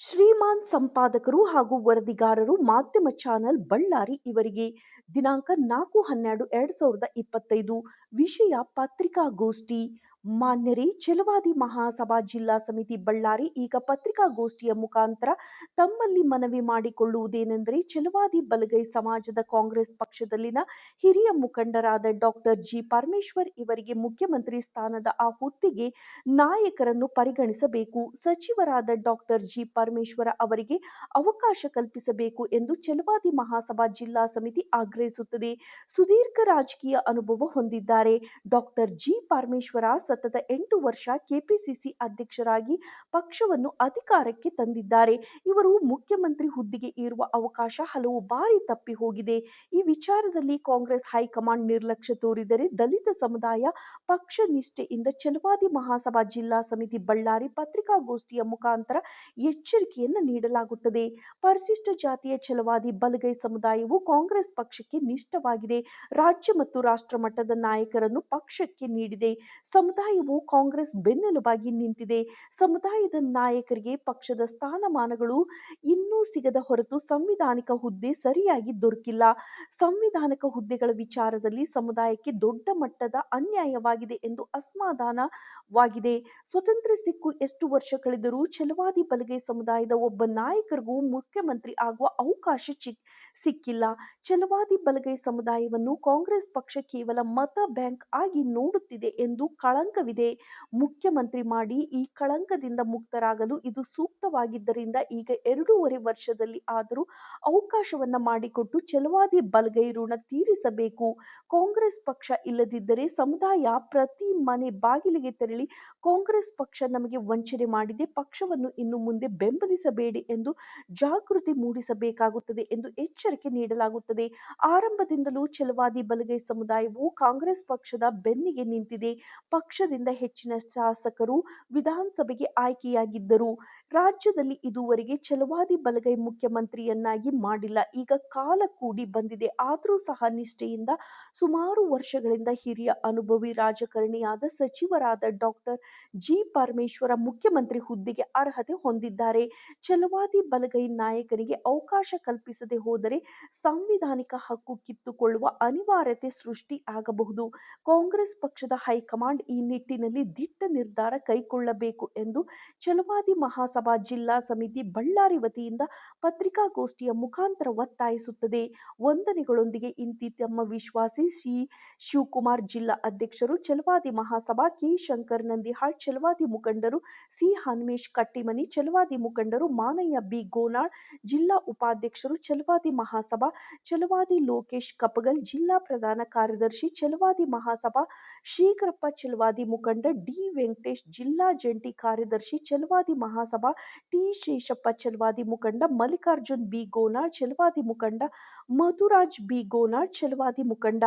ಶ್ರೀಮಾನ್ ಸಂಪಾದಕರು ಹಾಗೂ ವರದಿಗಾರರು ಮಾಧ್ಯಮ ಚಾನೆಲ್ ಬಳ್ಳಾರಿ ಇವರಿಗೆ ದಿನಾಂಕ ನಾಲ್ಕು ಹನ್ನೆರಡು ಎರಡು ಸಾವಿರದ ಇಪ್ಪತ್ತೈದು ವಿಷಯ ಪತ್ರಿಕಾಗೋಷ್ಠಿ ಮಾನ್ಯರೇ ಛಲವಾದಿ ಮಹಾಸಭಾ ಜಿಲ್ಲಾ ಸಮಿತಿ ಬಳ್ಳಾರಿ ಈಗ ಪತ್ರಿಕಾಗೋಷ್ಠಿಯ ಮುಖಾಂತರ ತಮ್ಮಲ್ಲಿ ಮನವಿ ಮಾಡಿಕೊಳ್ಳುವುದೇನೆಂದರೆ ಛಲವಾದಿ ಬಲಗೈ ಸಮಾಜದ ಕಾಂಗ್ರೆಸ್ ಪಕ್ಷದಲ್ಲಿನ ಹಿರಿಯ ಮುಖಂಡರಾದ ಡಾಕ್ಟರ್ ಜಿ ಪರಮೇಶ್ವರ್ ಇವರಿಗೆ ಮುಖ್ಯಮಂತ್ರಿ ಸ್ಥಾನದ ಆ ಹುದ್ದೆಗೆ ನಾಯಕರನ್ನು ಪರಿಗಣಿಸಬೇಕು. ಸಚಿವರಾದ ಡಾಕ್ಟರ್ ಜಿ ಪರಮೇಶ್ವರ ಅವರಿಗೆ ಅವಕಾಶ ಕಲ್ಪಿಸಬೇಕು ಎಂದು ಛಲವಾದಿ ಮಹಾಸಭಾ ಜಿಲ್ಲಾ ಸಮಿತಿ ಆಗ್ರಹಿಸುತ್ತದೆ. ಸುದೀರ್ಘ ರಾಜಕೀಯ ಅನುಭವ ಹೊಂದಿದ್ದಾರೆ. ಡಾಕ್ಟರ್ ಜಿ ಪರಮೇಶ್ವರ ಸತತ ಎಂಟು ವರ್ಷ ಕೆಪಿಸಿಸಿ ಅಧ್ಯಕ್ಷರಾಗಿ ಪಕ್ಷವನ್ನು ಅಧಿಕಾರಕ್ಕೆ ತಂದಿದ್ದಾರೆ. ಇವರು ಮುಖ್ಯಮಂತ್ರಿ ಹುದ್ದೆಗೆ ಏರುವ ಅವಕಾಶ ಹಲವು ಬಾರಿ ತಪ್ಪಿ ಹೋಗಿದೆ. ಈ ವಿಚಾರದಲ್ಲಿ ಕಾಂಗ್ರೆಸ್ ಹೈಕಮಾಂಡ್ ನಿರ್ಲಕ್ಷ್ಯ ತೋರಿದರೆ ದಲಿತ ಸಮುದಾಯ ಪಕ್ಷ ನಿಷ್ಠೆಯಿಂದ ಛಲವಾದಿ ಮಹಾಸಭಾ ಜಿಲ್ಲಾ ಸಮಿತಿ ಬಳ್ಳಾರಿ ಪತ್ರಿಕಾಗೋಷ್ಠಿಯ ಮುಖಾಂತರ ಎಚ್ಚರಿಕೆಯನ್ನು ನೀಡಲಾಗುತ್ತದೆ. ಪರಿಶಿಷ್ಟ ಜಾತಿಯ ಛಲವಾದಿ ಬಲಗೈ ಸಮುದಾಯವು ಕಾಂಗ್ರೆಸ್ ಪಕ್ಷಕ್ಕೆ ನಿಷ್ಠವಾಗಿದೆ. ರಾಜ್ಯ ಮತ್ತು ರಾಷ್ಟ್ರ ಮಟ್ಟದ ನಾಯಕರನ್ನು ಪಕ್ಷಕ್ಕೆ ನೀಡಿದೆ. ಸಮುದಾಯವು ಕಾಂಗ್ರೆಸ್ ಬೆನ್ನೆಲುಬಾಗಿ ನಿಂತಿದೆ. ಸಮುದಾಯದ ನಾಯಕರಿಗೆ ಪಕ್ಷದ ಸ್ಥಾನಮಾನಗಳು ಇನ್ನೂ ಸಿಗದ ಹೊರತು ಸಂವಿಧಾನಿಕ ಹುದ್ದೆ ಸರಿಯಾಗಿ ದೊರಕಿಲ್ಲ. ಸಂವಿಧಾನಿಕ ಹುದ್ದೆಗಳ ವಿಚಾರದಲ್ಲಿ ಸಮುದಾಯಕ್ಕೆ ದೊಡ್ಡ ಮಟ್ಟದ ಅನ್ಯಾಯವಾಗಿದೆ ಎಂದು ಅಸಮಾಧಾನವಾಗಿದೆ. ಸ್ವತಂತ್ರ ಸಿಕ್ಕು ಎಷ್ಟು ವರ್ಷ ಕಳೆದರೂ ಛಲವಾದಿ ಬಲಗೈ ಸಮುದಾಯದ ಒಬ್ಬ ನಾಯಕರಿಗೂ ಮುಖ್ಯಮಂತ್ರಿ ಆಗುವ ಅವಕಾಶ ಸಿಕ್ಕಿಲ್ಲ. ಛಲವಾದಿ ಬಲಗೈ ಸಮುದಾಯವನ್ನು ಕಾಂಗ್ರೆಸ್ ಪಕ್ಷ ಕೇವಲ ಮತ ಬ್ಯಾಂಕ್ ಆಗಿ ನೋಡುತ್ತಿದೆ ಎಂದು ಕಳಂಕವಿದೆ. ಮುಖ್ಯಮಂತ್ರಿ ಮಾಡಿ ಈ ಕಳಂಕದಿಂದ ಮುಕ್ತರಾಗಲು ಇದು ಸೂಕ್ತವಾಗಿದ್ದರಿಂದ ಈಗ ಎರಡೂವರೆ ವರ್ಷದಲ್ಲಿ ಆದರೂ ಅವಕಾಶವನ್ನ ಮಾಡಿಕೊಟ್ಟು ಛಲವಾದಿ ಬಲಗೈ ಋಣ ತೀರಿಸಬೇಕು. ಕಾಂಗ್ರೆಸ್ ಪಕ್ಷ ಇಲ್ಲದಿದ್ದರೆ ಸಮುದಾಯ ಪ್ರತಿ ಮನೆ ಬಾಗಿಲಿಗೆ ತೆರಳಿ ಕಾಂಗ್ರೆಸ್ ಪಕ್ಷ ನಮಗೆ ವಂಚನೆ ಮಾಡಿದೆ, ಪಕ್ಷವನ್ನು ಇನ್ನು ಮುಂದೆ ಬೆಂಬಲಿಸಬೇಡಿ ಎಂದು ಜಾಗೃತಿ ಮೂಡಿಸಬೇಕಾಗುತ್ತದೆ ಎಂದು ಎಚ್ಚರಿಕೆ ನೀಡಲಾಗುತ್ತದೆ. ಆರಂಭದಿಂದಲೂ ಛಲವಾದಿ ಬಲಗೈ ಸಮುದಾಯವು ಕಾಂಗ್ರೆಸ್ ಪಕ್ಷದ ಬೆನ್ನಿಗೆ ನಿಂತಿದೆ. ಪಕ್ಷದಿಂದ ಹೆಚ್ಚಿನ ಶಾಸಕರು ವಿಧಾನಸಭೆಗೆ ಆಯ್ಕೆಯಾಗಿದ್ದರು. ರಾಜ್ಯದಲ್ಲಿ ಇದುವರೆಗೆ ಛಲವಾದಿ ಬಲಗೈ ಮುಖ್ಯಮಂತ್ರಿಯನ್ನಾಗಿ ಮಾಡಿಲ್ಲ. ಈಗ ಕಾಲ ಕೂಡಿ ಬಂದಿದೆ. ಆದರೂ ಸಹ ನಿಷ್ಠೆಯಿಂದ ಸುಮಾರು ವರ್ಷಗಳಿಂದ ಹಿರಿಯ ಅನುಭವಿ ರಾಜಕಾರಣಿಯಾದ ಸಚಿವರಾದ ಡಾಕ್ಟರ್ ಜಿ. ಪರಮೇಶ್ವರ ಮುಖ್ಯಮಂತ್ರಿ ಹುದ್ದೆಗೆ ಅರ್ಹತೆ ಹೊಂದಿದ್ದಾರೆ. ಛಲವಾದಿ ಬಲಗೈ ನಾಯಕರಿಗೆ ಅವಕಾಶ ಕಲ್ಪಿಸದೆ ಹೋದರೆ ಸಾಂವಿಧಾನಿಕ ಹಕ್ಕು ಕಿತ್ತುಕೊಳ್ಳುವ ಅನಿವಾರ್ಯತೆ ಸೃಷ್ಟಿ ಆಗಬಹುದು ಕಾಂಗ್ರೆಸ್ ಪಕ್ಷದ ಹೈಕಮಾಂಡ್ ಈ ನಿಟ್ಟಿನಲ್ಲಿ ದಿಟ್ಟ ನಿರ್ಧಾರ ಕೈಗೊಳ್ಳಬೇಕು ಎಂದು ಛಲವಾದಿ ಮಹಾಸಭಾ ಜಿಲ್ಲಾ ಸಮಿತಿ ಬಳ್ಳಾರಿ ವತಿಯಿಂದ ಪತ್ರಿಕಾಗೋಷ್ಠಿಯ ಮುಖಾಂತರ ಒತ್ತಾಯಿಸುತ್ತದೆ. ವಂದನೆಗಳೊಂದಿಗೆ ಇಂತಿ ತಮ್ಮ ವಿಶ್ವಾಸಿ ಸಿ. ಶಿವಕುಮಾರ್ ಜಿಲ್ಲಾ ಅಧ್ಯಕ್ಷರು ಛಲವಾದಿ ಮಹಾಸಭಾ ಕೆ. ಶಂಕರ್ ನಂದಿಹಾಳ್ ಛಲವಾದಿ ಮುಖಂಡರು ಸಿ. ಹನುಮೇಶ್ ಕಟ್ಟಿಮನಿ ಛಲವಾದಿ ಮುಖಂಡರು ಮಾನಯ್ಯ ಬಿ. ಗೋನಾಳ್, ಜಿಲ್ಲಾ ಉಪಾಧ್ಯಕ್ಷರು ಛಲವಾದಿ ಮಹಾಸಭಾ ಛಲವಾದಿ ಲೋಕೇಶ್ ಕಪಗಲ್ ಜಿಲ್ಲಾ ಪ್ರಧಾನ ಕಾರ್ಯದರ್ಶಿ ಛಲವಾದಿ ಮಹಾಸಭಾ ಶೀಕರಪ್ಪ ಛಲವಾದಿ ಮುಖಂಡ ಡಿ ವೆಂಕಟೇಶ್, ಜಿಲ್ಲಾ ಜಂಟಿ ಕಾರ್ಯದರ್ಶಿ ಛಲವಾದಿ ಮಹಾಸಭಾ ಟಿ ಶೇಷಪ್ಪ ಛಲವಾದಿ ಮುಖಂಡ ಮಲ್ಲಿಕಾರ್ಜುನ್ ಬಿ ಗೋನಾಳ್ ಛಲವಾದಿ ಮುಖಂಡ ಮಧುರಾಜ್ ಬಿ ಗೋನಾಳ್ ಛಲವಾದಿ ಮುಖಂಡ